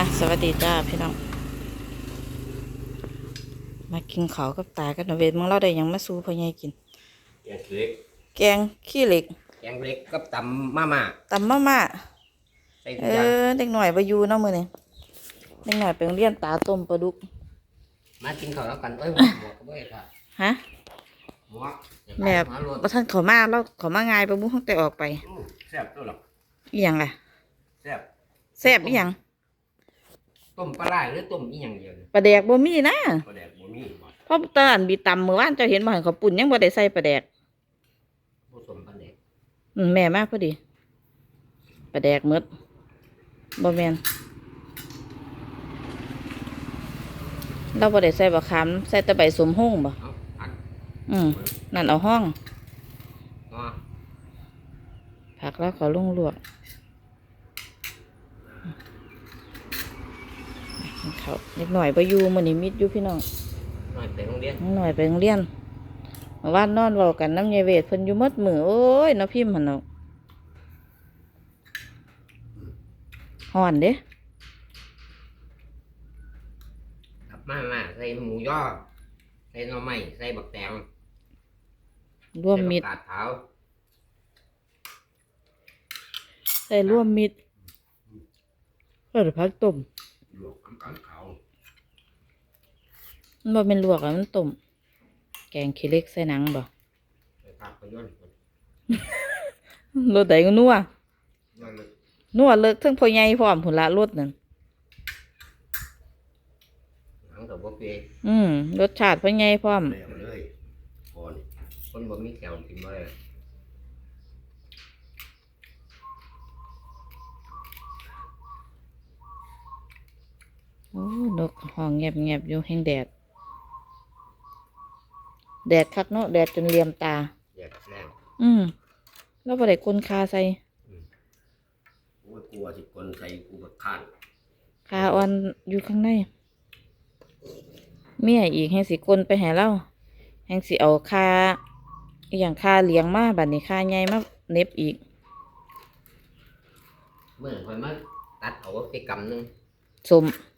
มาสวัสดีจ้าพี่น้อง มากินข้าวกับตากันหน่อยเวทมึงเราได้หยังมาสู้พ่อใหญ่กิน แกงเล็กแกงขี้เหล็กแกงเล็กกับตำมาม่าตำมาม่าใส่เอทุกอย่างอเด็กหน่อยไปอยู่เนาะมื้อนี้เด็กหน่อยไปโรงเรียนตาต้มปลาดุกมากินข้าวแล้วกันเอ้ยหมวกก็ไม่ได้ค่ะฮะหมวกแม่หมารวดบ่ทันเขามาแล้วเขามาง่ายไปบุ้งตั้งแต่ออกไปอืมแซ่บตัวหรอกอีหยังล่ะแซ่บแซ่บอีหยัง ต้มปลาไหลหรือต้มอีหยังเดียวเนี่ยปลาแดกบ่มีนะปลาแดกบ่มีบ่เพราะตอนบีตำมื้อวานเจ้าเห็นบ่เห็นเขาปุ่นยังบ่ได้ใส่ปลาแดกผสมปลาแดกอืมแม่มาพอดีปลาแดกหมดบ่แม่นเราบ่ได้ใส่บะขามใส่แต่ใบสมหุ่งบ่เอาผักอืมนั่นเอาห้อง เนาะ ผักแล้วขอลุงลวก เขาเล็กหน่อยไปอยู่มันนี่มิดอยู่พี่น้องหน่อยไปโรงเรียนนิดหน่อยไปโรงเรียนเมื่อวานนอนเว้ากันน้ำยายเวทเพิ่นอยู่หมดมือโอ้ยน้าพิมพ์หันเนาะห่อนเด้กับมาม่าใส่หมูย่อใส่หน่อไม้ใส่บักแตงร่วมมิตรใส่บักกาดขาวใส่ร่วมมิตรเปิดพักต้ม ลวกกับกาดขาวมันบ่เป็นลวกอะมันต้มแกงขี้เหล็กใส่หนังบ่ใส่ผักกระย่อนรสใดก็นัวนั่นเลยนัวเลิกเทั้งพ่อใหญ่พร้อมพุ่นละรสนั่นหนังกับบ่เปรี้ยวอืมรสชาติพ่อใหญ่พร้อมแล้วเลยก่อนคนบ่มีแขวกินบ่ได้ โอ้นกห้องเงียบๆอยู่แห่งแดด แดดคักเนาะแดดจนเหลี่ยมตาแยกแรงอืมแล้วบ่ได้กุนคาใส่โอ้ยกลัวสิคนใส่กูบักคานคาอ่อนอยู่ข้างในเมียอีกแห่งสิกลนไปให้เราแห่งสิเอาคาอหย่างคาเลี้ยงมาบัดนี้คาใหญ่มาเหน็บอีก เมื่อคอยมาตัดเอาไปกำหนึงสมให้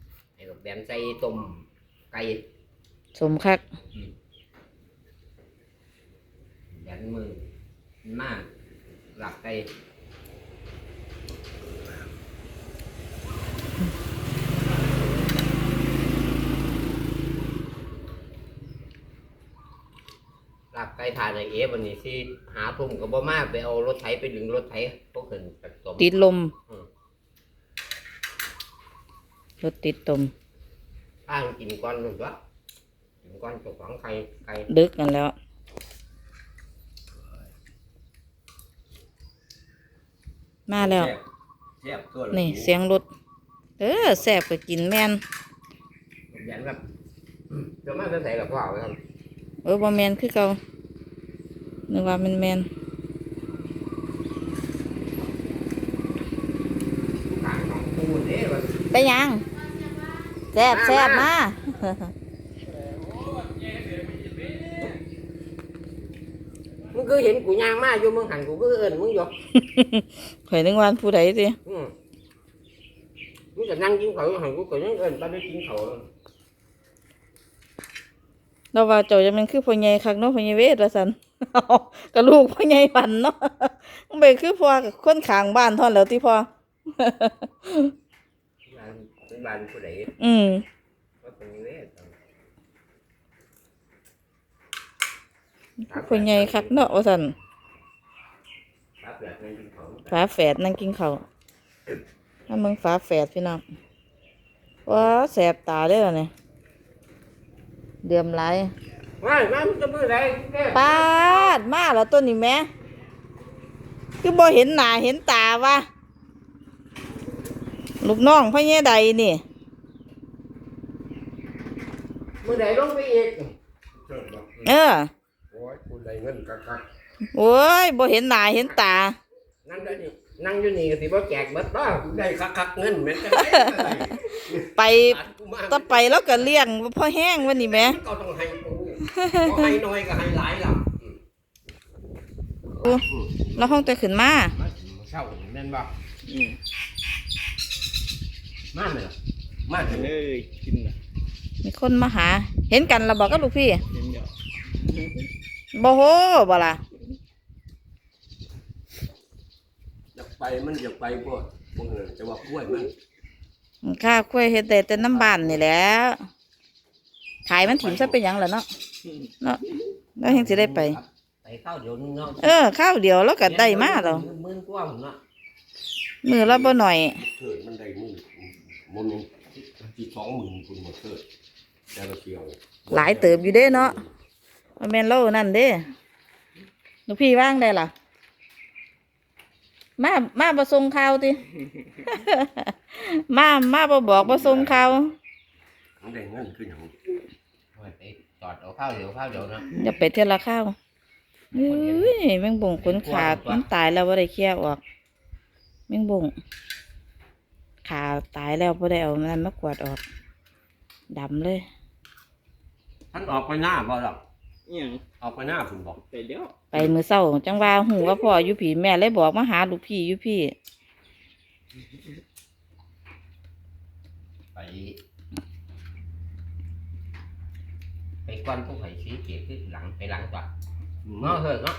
กับแบนใส่ต้มไก่สมคักแบนมือมากหลับไก่หลับไก่ทานไอเอ๋วันนี้ที่หาทุ่มกับบ่มาไปเอารถไถไปดึงรถไถพวกขึ้นผสมติดลมอืมรถติดตม อ้างกินก้อนหนึ่งวะกินก้อนเจ้าของไข่ไก่ดึกกันแล้ว มาแล้ว แซ่บตัวนี่เสียงรถเออแสบก็กินแมนแบนแบบจะมาจะใส่กับพ่อไว้ครับเออบ่แมนคือเก่านึกว่ามันแมนขางของกูเด้ว่าไปยัง แสบแสบมามึงคือเห็นกูย่างมาอยู่มึงหันกูก็เอิ้นมึงอยู่ข่อยนึกว่าผู้ใดสิอืมมึงจะนั่งกินเขาวหันกูก็ยังเอิ้นไปไปกินเขาวเราว่าเจ้าจะเป็นคือพ่อใหญ่คักเนาะพ่อใหญ่เวทว่าซั่นก็ลูกพ่อใหญ่ปันเนาะมันเป็นคือพ่อกับคนข้างบ้านเท่อนนแหล้วที่พ่อบ้านเป็น บ้านผู้ใดอืมก็เป็นเวทพ่อใหญ่คักเนาะว่าซั่นครับแบบนั้นกินเขาวฝาแฝดนั่งกินข้าวถ้ามึงฝาแฝดพี่น้องว้าแสบตาเด้อเนี่ยเดือมไหลายว่ามามึงจะมือไหนเด้ปาดมาแล้วต้นนี้แหม่คือบ่เห็นหน้าเห็นตาวะ ลูกน้องพ่อแย่ใดนี่มือไหนลงไปอีกเออโอ้ยกูได้เงินกักโอ้ยบ่เห็นหน้าเห็นตาๆนั่งอยู่นี่นั่งอยู่นี่ก็สิบ่แจกเบิดบ่ได้คักๆเงินแม่นจังได๋ไปกูมาต่อไปแล้วก็เลี้ยงพ่อแห้งวันนี้แหม่ก็ต้องให้กูบ่ให้น้อยก็ให้หลายล่ะโอ้แล้วห้องแต่ขึ้นมามาเช่าแม่นบ่ มาไหมล่ะมากเลเลยยกินน่ะมีคนมาหา เห็นกันเราบอกกับลูกพี่เห็นเดียวบ่โหบ่ล่ะอยากไปมันอยากไปพวกพวกนั้นจะว่ากล้วยมันข้าคุยเฮ็ดแต่แต่น้ำบานนี่แหล้วขายมันถิ่มซะเป็นหยังล่ะเนาะเนาะแล้วยังสิได้ไป ไปเข้าเดี๋ยวนึงเนาะเออข้าวเดียวแล้วก็ได้มาแล้วหมื่นกว่าผมเนาะมือละบ่หน่อยเกิดมันได้มือ มันมีที่สองหมื่นคุณหมดเกิดแต่ละเที่ยวหลายเติบอยู่เด้เนาะมันแม่นเล่านั่นเด้ลูกพี่ว่างได้ล่ะ มา มาบ่ส่งข่าวติมา มาบ่บอกบ่ส่งข่าวมันได้เงินขึ้นอย่างไปจอดเอาข้าวเดี๋ยวข้าวเดี๋ยวนะอย่าไปเทยละข้าวเฮ้ยแมงบ่งขนขาดมันตายแล้วบ่ได้เคลียร์ออกแมงบ่ง ขาตายแล้วบ่ได้เอามันมากวาดออกดำเลยท่านออกไปหน้าบ่หรอกอหย่างออกไปหน้าคุณบอกไปเดียวไปมือเศร้าจังว่าหูว่าพ่ออยู่ผีแม่เลยบอกมาหาลูกพี่อยู่พี่ไป ไปก้อนพวกไผ่สีเกตที่หลังไปหลังก่อนเนาะเถิดเนาะ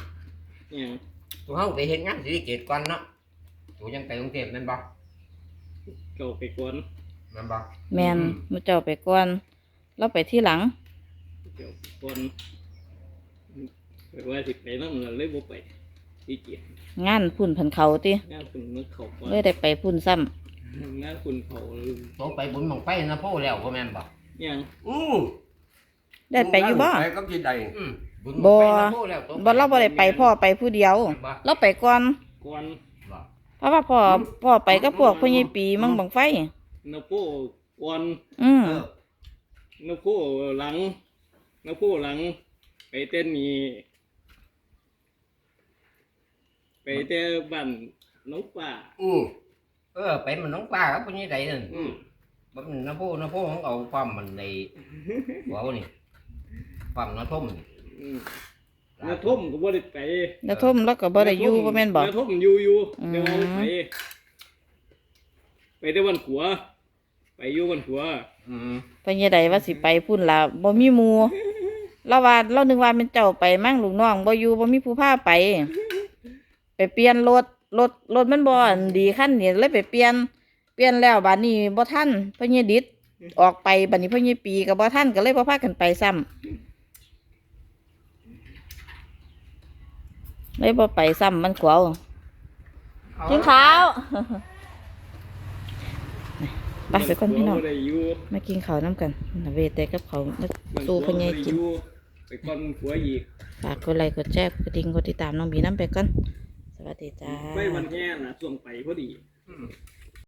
อหย่างตัวเขาไปเห็นงานสีเกตก่อนเนาะตัวยังไปกรุงเทพนั่นบ่ เก่าไปกวนนั่นบ่แมนมือเจ้าไปก่อนเราไปที่หลัง เก่าไปกวนไปว่าสิไปนั่นน่ะเลยบ่ไปที่เกียจงานพุ่นพันเขาติงานคุณมันเขาก่อนเลยได้ไปพุ่นซ้งานคุณเขาตัวไปบุญบังไฟนะพ่อแล้วก็แม่นบ่อหย่างอือำได้ไปอยู่บ่ ไปก็ที่ใดอืมบุญบ่บั้งไฟนะพ่อแล้วตัวบ่เราบ่ได้ไปพ่อไปผู้เดียว บ่เราไปก่อนกวนบ่ เพราะว่าพ่อพ่อไปก็พวกพ่อใหญ่ปีมั่งบังไฟนโปกวนอืมเออนโปหลังนโปหลัง ไปเต้นนี่ไปเต้นบ้านน้องป่า อือเออไปมันน้องป้าครับพวกนี้ใดนั่นอืม บ่มันน้าพ่อน้าพ่อของเอาความมันในหัวเอานี่ความน้าท่มนี่อืม นาทุ่มก็บ่ได้ไปแล้วทุ่มแล้วก็บ่ได้อยู่บ่แม่นบ่นาทุ่มอยู่อยู่อืมเดี๋ยวเอาไปไปได้วันขัว ไปอยู่วันขัวอืมพ่อใหญ่ใดว่าสิไปพุ่นล่ะบ่มีหมู่เราว่าเรานึกว่าเป็นเจ้าไปมั่งลูกน้องบ่อยู่บ่มีผู้พาไป ไปเปลี่ยนรถรถรถมันบ่อันดีคันนี้เลยไปเปลี่ยน เปลี่ยนแล้วบัดนี้บ่ทันพ่อใหญ่ดิดออกไปบัดนี้พ่อใหญ่ปีก็บ่ทันก็เลยบ่พากันไปซ้ำ เลยบ่ไปซ้ำมันกวาวกินข้าวไปไปก่อนพี่น้องบ่ได้อยู่มากินข้าวน้ำกันน่ะเวทแต่กับเขาวมาวันสู้พ่อใหญ่กินบ่ได้อยู่ไปก่อนขัวอีกฝากกดไลค์กดแชร์กดดิ่งกดติดตามน้องบีน้ำไปก่อนสวัสดีจ้าไปวันแง่น่ะช่วงไปพอดีอืม